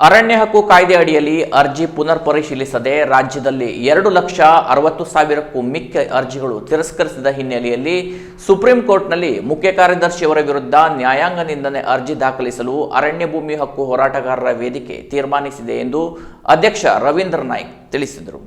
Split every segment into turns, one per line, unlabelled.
ಅರಣ್ಯ ಹಕ್ಕು ಕಾಯ್ದೆ ಅಡಿಯಲ್ಲಿ ಅರ್ಜಿ ಪುನರ್ ಪರಿಶೀಲಿಸದೆ ರಾಜ್ಯದಲ್ಲಿ ಎರಡು ಲಕ್ಷ ಅರವತ್ತು ಸಾವಿರಕ್ಕೂ ಮಿಕ್ಕ ಅರ್ಜಿಗಳು ತಿರಸ್ಕರಿಸಿದ ಹಿನ್ನೆಲೆಯಲ್ಲಿ ಸುಪ್ರೀಂ ಕೋರ್ಟ್ನಲ್ಲಿ ಮುಖ್ಯ ಕಾರ್ಯದರ್ಶಿಯವರ ವಿರುದ್ಧ ನ್ಯಾಯಾಂಗ ನಿಂದನೆ ಅರ್ಜಿ ದಾಖಲಿಸಲು ಅರಣ್ಯ ಭೂಮಿ ಹಕ್ಕು ಹೋರಾಟಗಾರರ ವೇದಿಕೆ ತೀರ್ಮಾನಿಸಿದೆ ಎಂದು ಅಧ್ಯಕ್ಷ ರವೀಂದ್ರ ನಾಯ್ಕ್ ತಿಳಿಸಿದರು.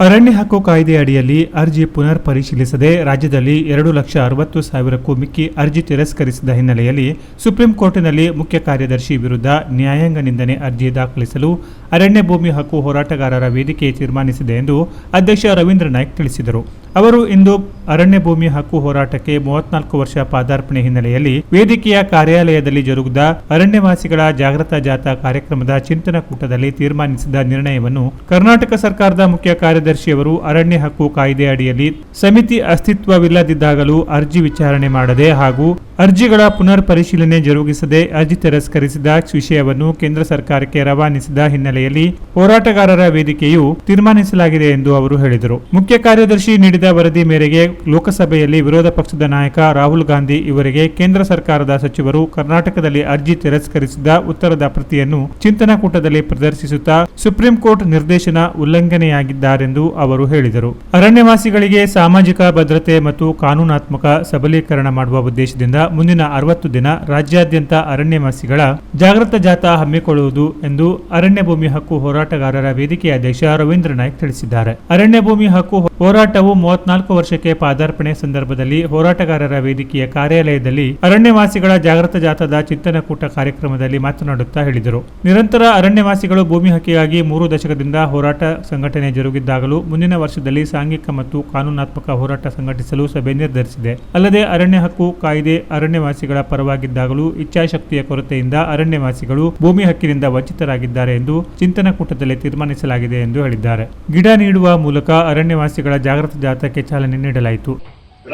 ಅರಣ್ಯ ಹಕ್ಕು ಕಾಯ್ದೆ ಅಡಿಯಲ್ಲಿ ಅರ್ಜಿ ಪುನರ್ ಪರಿಶೀಲಿಸದೆ ರಾಜ್ಯದಲ್ಲಿ ಎರಡು ಲಕ್ಷ ಅರವತ್ತು ಸಾವಿರಕ್ಕೂ ಮಿಕ್ಕಿ ಅರ್ಜಿ ತಿರಸ್ಕರಿಸಿದ ಹಿನ್ನೆಲೆಯಲ್ಲಿ ಸುಪ್ರೀಂ ಕೋರ್ಟಿನಲ್ಲಿ ಮುಖ್ಯ ಕಾರ್ಯದರ್ಶಿ ವಿರುದ್ಧ ನ್ಯಾಯಾಂಗ ನಿಂದನೆ ಅರ್ಜಿ ದಾಖಲಿಸಲು ಅರಣ್ಯ ಭೂಮಿ ಹಕ್ಕು ಹೋರಾಟಗಾರರ ವೇದಿಕೆ ತೀರ್ಮಾನಿಸಿದೆ ಎಂದು ಅಧ್ಯಕ್ಷ ರವೀಂದ್ರ ನಾಯ್ಕ್ ತಿಳಿಸಿದರು. ಅವರು ಇಂದು ಅರಣ್ಯ ಭೂಮಿ ಹಕ್ಕು ಹೋರಾಟಕ್ಕೆ ಮೂವತ್ನಾಲ್ಕು ವರ್ಷ ಪಾದಾರ್ಪಣೆ ಹಿನ್ನೆಲೆಯಲ್ಲಿ ವೇದಿಕೆಯ ಕಾರ್ಯಾಲಯದಲ್ಲಿ ಜರುಗಿದ ಅರಣ್ಯವಾಸಿಗಳ ಜಾಗೃತ ಜಾಥಾ ಕಾರ್ಯಕ್ರಮದ ಚಿಂತನ ಕೂಟದಲ್ಲಿ ತೀರ್ಮಾನಿಸಿದ ನಿರ್ಣಯವನ್ನು ಕರ್ನಾಟಕ ಸರ್ಕಾರದ ಮುಖ್ಯ ಕಾರ್ಯದರ್ಶಿಯವರು ಅರಣ್ಯ ಹಕ್ಕು ಕಾಯ್ದೆ ಅಡಿಯಲ್ಲಿ ಸಮಿತಿ ಅಸ್ತಿತ್ವವಿಲ್ಲದಿದ್ದಾಗಲೂ ಅರ್ಜಿ ವಿಚಾರಣೆ ಮಾಡದೆ ಹಾಗೂ ಅರ್ಜಿಗಳ ಪುನರ್ ಪರಿಶೀಲನೆ ಜರುಗಿಸದೆ ಅರ್ಜಿ ತಿರಸ್ಕರಿಸಿದ ವಿಷಯವನ್ನು ಕೇಂದ್ರ ಸರ್ಕಾರಕ್ಕೆ ರವಾನಿಸಿದ ಹಿನ್ನೆಲೆಯಲ್ಲಿ ಹೋರಾಟಗಾರರ ವೇದಿಕೆಯು ತೀರ್ಮಾನಿಸಲಾಗಿದೆ ಎಂದು ಅವರು ಹೇಳಿದರು. ಮುಖ್ಯ ಕಾರ್ಯದರ್ಶಿ ನೀಡಿದ ವರದಿ ಮೇರೆಗೆ ಲೋಕಸಭೆಯಲ್ಲಿ ವಿರೋಧ ಪಕ್ಷದ ನಾಯಕ ರಾಹುಲ್ ಗಾಂಧಿ ಇವರಿಗೆ ಕೇಂದ್ರ ಸರ್ಕಾರದ ಸಚಿವರು ಕರ್ನಾಟಕದಲ್ಲಿ ಅರ್ಜಿ ತಿರಸ್ಕರಿಸಿದ ಉತ್ತರದ ಪ್ರತಿಯನ್ನು ಚಿಂತನಾ ಕೂಟದಲ್ಲಿ ಪ್ರದರ್ಶಿಸುತ್ತಾ ಸುಪ್ರೀಂ ಕೋರ್ಟ್ ನಿರ್ದೇಶನ ಉಲ್ಲಂಘನೆಯಾಗಿದ್ದಾರೆಂದು ಅವರು ಹೇಳಿದರು. ಅರಣ್ಯವಾಸಿಗಳಿಗೆ ಸಾಮಾಜಿಕ ಭದ್ರತೆ ಮತ್ತು ಕಾನೂನಾತ್ಮಕ ಸಬಲೀಕರಣ ಮಾಡುವ ಉದ್ದೇಶದಿಂದ ಮುಂದಿನ ಅರವತ್ತು ದಿನ ರಾಜ್ಯಾದ್ಯಂತ ಅರಣ್ಯವಾಸಿಗಳ ಜಾಗೃತ ಜಾಥಾ ಹಮ್ಮಿಕೊಳ್ಳುವುದು ಎಂದು ಅರಣ್ಯ ಭೂಮಿ ಹಕ್ಕು ಹೋರಾಟಗಾರರ ವೇದಿಕೆ ಅಧ್ಯಕ್ಷ ರವೀಂದ್ರ ನಾಯ್ಕ್ ತಿಳಿಸಿದ್ದಾರೆ. ಅರಣ್ಯ ಭೂಮಿ ಹಕ್ಕು ಹೋರಾಟವು ಮೂವತ್ನಾಲ್ಕು ವರ್ಷಕ್ಕೆ ಪಾದಾರ್ಪಣೆ ಸಂದರ್ಭದಲ್ಲಿ ಹೋರಾಟಗಾರರ ವೇದಿಕೆಯ ಕಾರ್ಯಾಲಯದಲ್ಲಿ ಅರಣ್ಯವಾಸಿಗಳ ಜಾಗೃತ ಜಾಥಾದ ಚಿಂತನಕೂಟ ಕಾರ್ಯಕ್ರಮದಲ್ಲಿ ಮಾತನಾಡುತ್ತಾ ಹೇಳಿದರು. ನಿರಂತರ ಅರಣ್ಯವಾಸಿಗಳು ಭೂಮಿ ಹಕ್ಕಿಗಾಗಿ ಮೂರು ದಶಕದಿಂದ ಹೋರಾಟ ಸಂಘಟನೆ ಜರುಗಿದ್ದಾಗಲೂ ಮುಂದಿನ ವರ್ಷದಲ್ಲಿ ಸಾಂಘಿಕ ಮತ್ತು ಕಾನೂನಾತ್ಮಕ ಹೋರಾಟ ಸಂಘಟಿಸಲು ಸಭೆ ನಿರ್ಧರಿಸಿದೆ. ಅಲ್ಲದೆ ಅರಣ್ಯ ಹಕ್ಕು ಕಾಯ್ದೆ ಅರಣ್ಯವಾಸಿಗಳ ಪರವಾಗಿದ್ದಾಗಲೂ ಇಚ್ಛಾಶಕ್ತಿಯ ಕೊರತೆಯಿಂದ ಅರಣ್ಯವಾಸಿಗಳು ಭೂಮಿ ಹಕ್ಕಿನಿಂದ ವಂಚಿತರಾಗಿದ್ದಾರೆ ಎಂದು ಚಿಂತನಕೂಟದಲ್ಲಿ ತೀರ್ಮಾನಿಸಲಾಗಿದೆ ಎಂದು ಹೇಳಿದ್ದಾರೆ. ಗಿಡ ನೀಡುವ ಮೂಲಕ ಅರಣ್ಯವಾಸಿಗಳ ಜಾಗೃತ ಜಾಥಾಕ್ಕೆ ಚಾಲನೆ ನೀಡಲಾಯಿತು.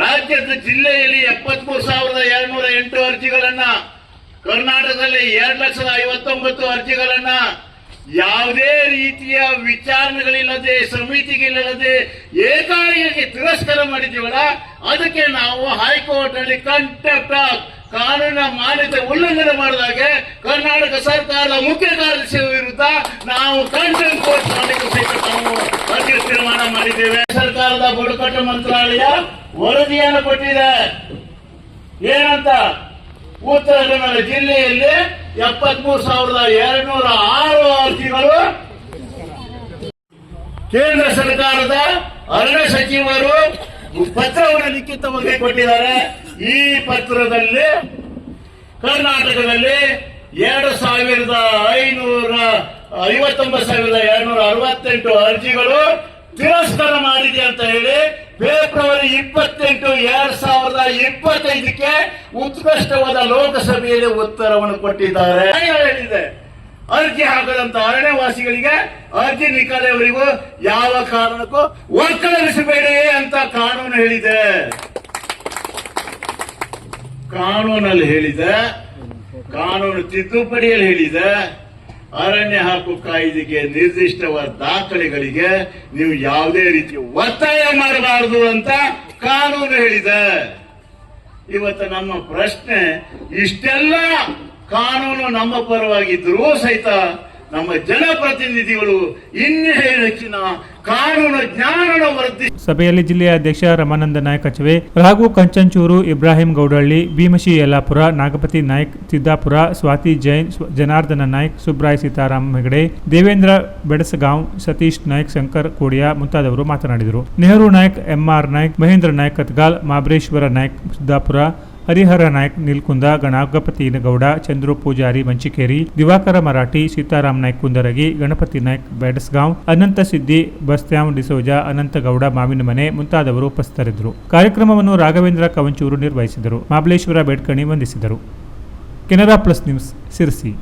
ರಾಜ್ಯದ ಜಿಲ್ಲೆಯಲ್ಲಿ ಎಪ್ಪತ್ಮೂರು ಸಾವಿರದ ಎರಡ್ನೂರ ಎಂಟು ಅರ್ಜಿಗಳನ್ನ, ಕರ್ನಾಟಕದಲ್ಲಿ ಎರಡು ಲಕ್ಷದ ಐವತ್ತೊಂಬತ್ತು ಅರ್ಜಿಗಳನ್ನ ಯಾವುದೇ ರೀತಿಯ ವಿಚಾರಣೆಗಳಿಲ್ಲದೆ, ಸಮಿತಿಗಳಿಲ್ಲದೆ ಏಕಾಏಕಿ ತಿರಸ್ಕಾರ ಮಾಡಿದ್ದೀವಲ್ಲ, ಅದಕ್ಕೆ ನಾವು ಹೈಕೋರ್ಟ್ನಲ್ಲಿ ಕಂಟೆಪ್ಟ್ ಆಫ್ ಕಾನೂನಿನ ಮಾನ್ಯತೆ ಉಲ್ಲಂಘನೆ ಮಾಡಿದಾಗೆ ಕರ್ನಾಟಕ ಸರ್ಕಾರದ ಮುಖ್ಯ ಕಾರ್ಯದರ್ಶಿ ವಿರುದ್ಧ ನಾವು ಕಂಟೆಂಟ್ ಕೋರ್ಟ್ ಮಾಡಲಿಕ್ಕೆ ಸಹಿತ ನಾವು ಅರ್ಜಿ ತೀರ್ಮಾನ ಮಾಡಿದ್ದೇವೆ. ಸರ್ಕಾರದ ಬುಡಕಟ್ಟು ಮಂತ್ರಾಲಯ ವರದಿಯನ್ನು ಕೊಟ್ಟಿದೆ. ಏನಂತ? ಉತ್ತರ ಕನ್ನಡ ಜಿಲ್ಲೆಯಲ್ಲಿ ಎಪ್ಪತ್ಮೂರು ಸಾವಿರದ ಎರಡ್ನೂರ ಆರು ಅರ್ಜಿಗಳು ಕೇಂದ್ರ ಸರ್ಕಾರದ ಅರಣ್ಯ ಸಚಿವರು ಪತ್ರವನ್ನು ಲಿಖಿತವಾಗಿ ಕೊಟ್ಟಿದ್ದಾರೆ. ಈ ಪತ್ರದಲ್ಲಿ ಕರ್ನಾಟಕದಲ್ಲಿ ಎರಡು ಸಾವಿರದ ಐನೂರ ಐವತ್ತೊಂಬತ್ತು ಸಾವಿರದ ಎರಡ್ನೂರ ಅರವತ್ತೆಂಟು ಅರ್ಜಿಗಳು ತಿರಸ್ಕಾರ ಮಾಡಿದೆ ಅಂತ ಹೇಳಿ ಫೆಬ್ರವರಿ ಇಪ್ಪತ್ತೆಂಟು ಎರಡ್ ಸಾವಿರದ ಇಪ್ಪತ್ತೈದಕ್ಕೆ ಉತ್ಕೃಷ್ಟವಾದ ಲೋಕಸಭೆಯಲ್ಲಿ ಉತ್ತರವನ್ನು ಕೊಟ್ಟಿದ್ದಾರೆ. ಹೇಳಿದೆ? ಅರ್ಜಿ ಹಾಕದಂತ ಅರಣ್ಯವಾಸಿಗಳಿಗೆ ಅರ್ಜಿ ನಿಕಾಲೆಯವರಿಗೂ ಯಾವ ಕಾರಣಕ್ಕೂ ಒಕ್ಕಲಿಸಬೇಡಿ ಅಂತ ಕಾನೂನು ಹೇಳಿದೆ. ಕಾನೂನಲ್ಲಿ ಹೇಳಿದೆ. ಕಾನೂನು ತಿದ್ದುಪಡಿಯಲ್ಲಿ ಹೇಳಿದೆ. ಅರಣ್ಯ ಹಕ್ಕು ಕಾಯ್ದೆಗೆ ನಿರ್ದಿಷ್ಟವಾದ ದಾಖಲೆಗಳಿಗೆ ನೀವು ಯಾವುದೇ ರೀತಿ ಒತ್ತಾಯ ಮಾಡಬಾರದು ಅಂತ ಕಾನೂನು ಹೇಳಿದೆ. ಇವತ್ತು ನಮ್ಮ ಪ್ರಶ್ನೆ, ಇಷ್ಟೆಲ್ಲ ಕಾನೂನು ನಮ್ಮ ಪರವಾಗಿದ್ರೂ ಸಹಿತ ನಮ್ಮ ಜನಪ್ರತಿನಿಧಿಗಳು ಇನ್ನೇ ಹೆಚ್ಚಿನ ಕಾನೂನು ಜ್ಞಾನನ ವೃದ್ಧಿ
ಸಭೆಯಲ್ಲಿ ಜಿಲ್ಲೆಯ ಅಧ್ಯಕ್ಷ ರಮಾನಂದ ನಾಯಕ್ ಕಚವೆ ರಾಘು ಕಂಚಂಚೂರು, ಇಬ್ರಾಹಿಂ ಗೌಡಹಳ್ಳಿ ಭೀಮಶಿ ಯಲ್ಲಾಪುರ, ನಾಗಪತಿ ನಾಯಕ್ ಸಿದ್ದಾಪುರ, ಸ್ವಾತಿ ಜೈನ್ ಜನಾರ್ದನ ನಾಯ್ಕ್, ಸುಬ್ರಾಯ್ ಸೀತಾರಾಮ್ ಹೆಗಡೆ, ದೇವೇಂದ್ರ ಬೆಡಸಗಾಂವ್, ಸತೀಶ್ ನಾಯ್ಕ್, ಶಂಕರ್ ಕೋಡಿಯಾ ಮುಂತಾದವರು ಮಾತನಾಡಿದರು. ನೆಹರು ನಾಯಕ್, ಎಂಆರ್ ನಾಯಕ್, ಮಹೇಂದ್ರ ನಾಯ್ಕ್ ಕತ್ಗಾಲ್, ಮಾಬ್ರೇಶ್ವರ ನಾಯಕ್ ಸಿದ್ದಾಪುರ ಹರಿಹರ ನಾಯಕ್ ನಿಲ್ಕುಂದ ಗಣಾಗಪತಿ ಗೌಡ ಚಂದ್ರು ಪೂಜಾರಿ ಮಂಚಿಕೇರಿ, ದಿವಾಕರ ಮರಾಠಿ, ಸೀತಾರಾಮ್ ನಾಯ್ಕ್ ಕುಂದರಗಿ, ಗಣಪತಿ ನಾಯ್ಕ್ ಬ್ಯಾಡಸ್ಗಾಂವ್, ಅನಂತ ಸಿದ್ದಿ ಬಸ್ತ್ಯಾಮ್, ಡಿಸೋಜ, ಅನಂತಗೌಡ ಮಾವಿನಮನೆ ಮುಂತಾದವರು ಉಪಸ್ಥಿತರಿದ್ದರು. ಕಾರ್ಯಕ್ರಮವನ್ನು ರಾಘವೇಂದ್ರ ಕವಂಚೂರು ನಿರ್ವಹಿಸಿದರು. ಮಾಬಲೇಶ್ವರ ಬೇಡ್ಕಣಿ ವಂದಿಸಿದರು. Canara plus news, Sirsi.